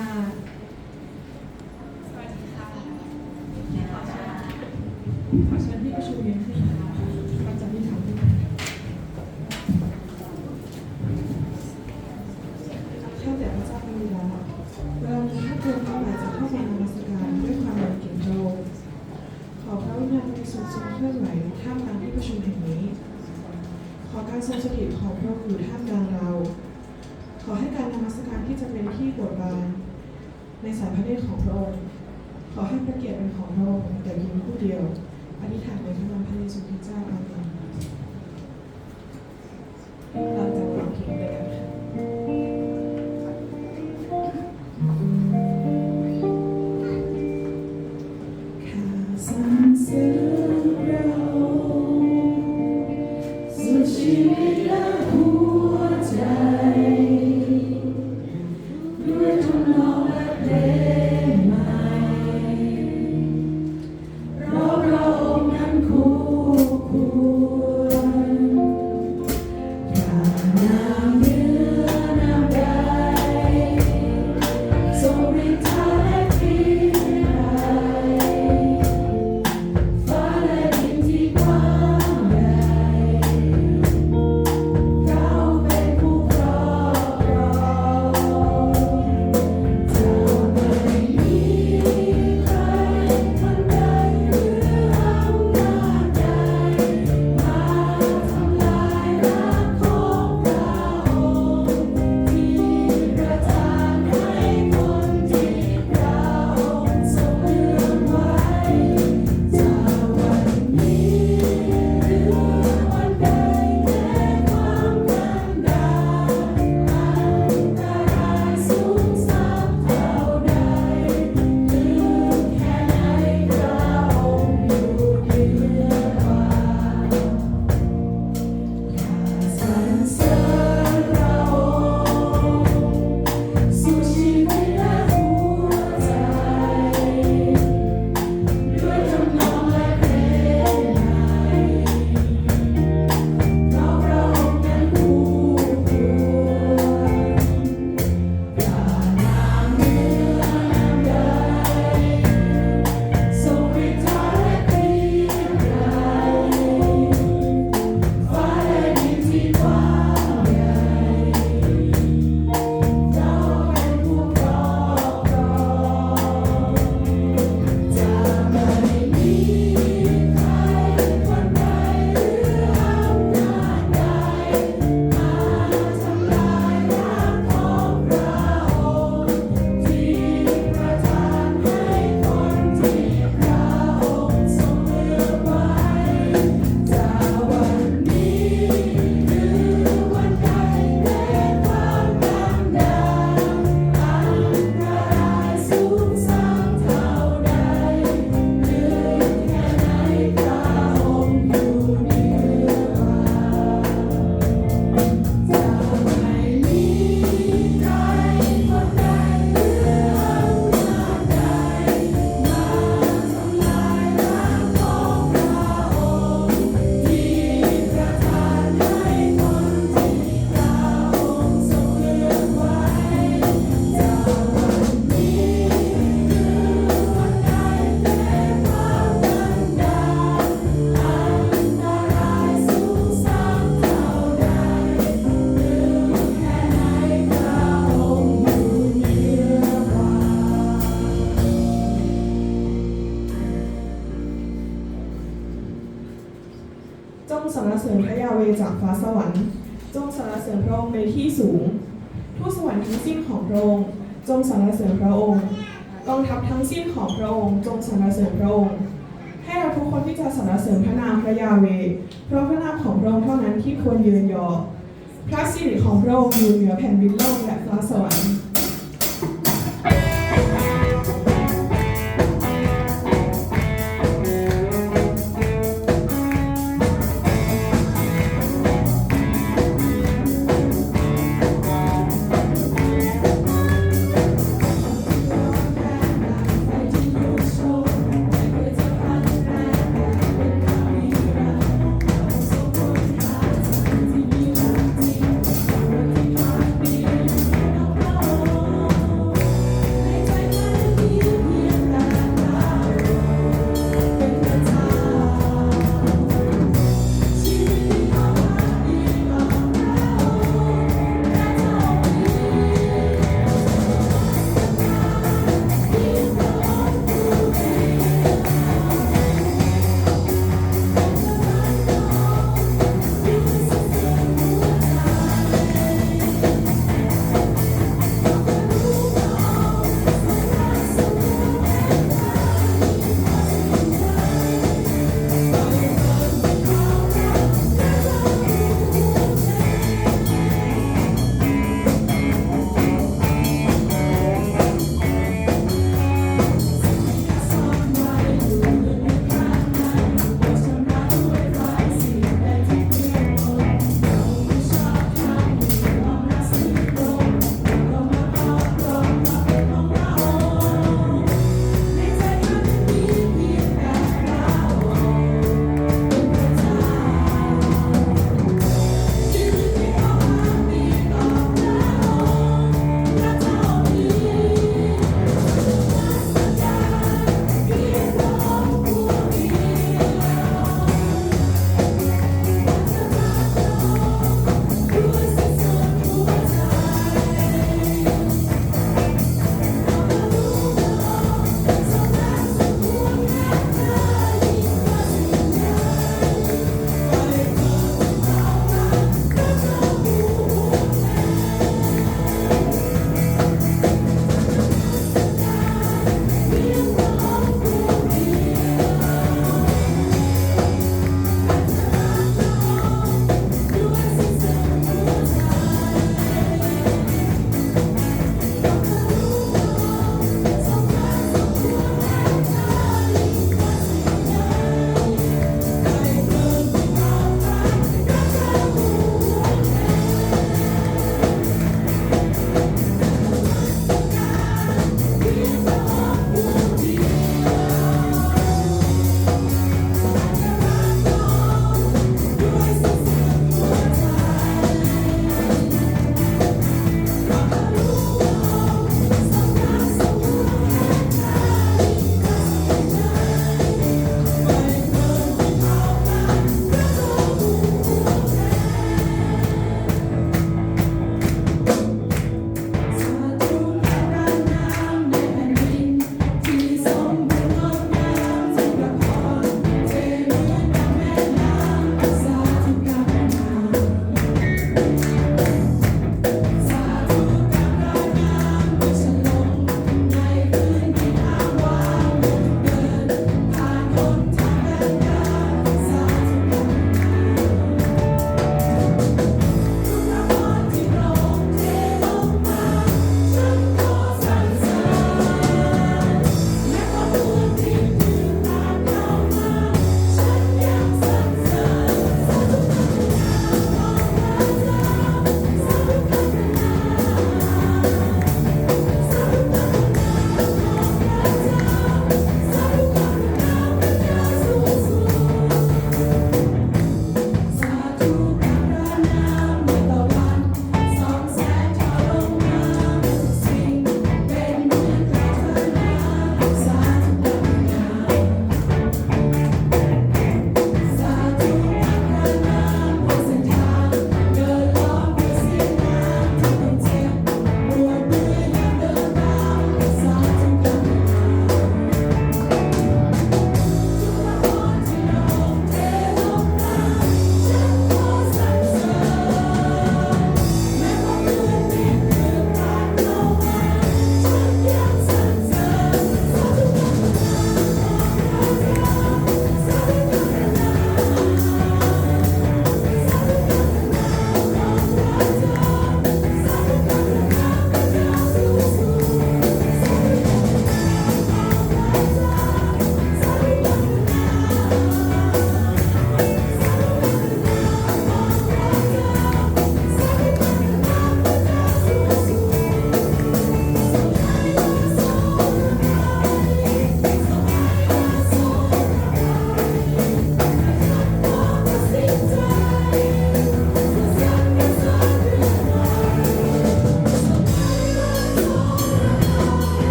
สวัสขอเชิญเชิญที่ประชุมเรียนขึ้นนะประจำที่ทำด้วยข้าแต่พระเจ้าเป็เวลาเวลานี้ข้กินเามจะเข้ามานมัสการด้วยความยำเกรงโดขอพระวิญญาณบสุทนรงเคลื่อนหวท่ามกลางที่ประชุมแห่งนี้ ขอการทรงสถิตของพระองครูท่ามกล ในสายพระเนตรของพระองค์ ขอให้พระเกียรติเป็นของพระองค์แต่ยิ่งผู้เดียวอธิษฐานในพระนามพระเยซูคริสต์เจ้าอาเมน ระยาเว เพราะพระนามของพระองค์เท่านั้นที่ควรยืนยอ พระสิริของพระองค์อยู่เหนือแผ่นดินโลกและฟ้าสวรรค์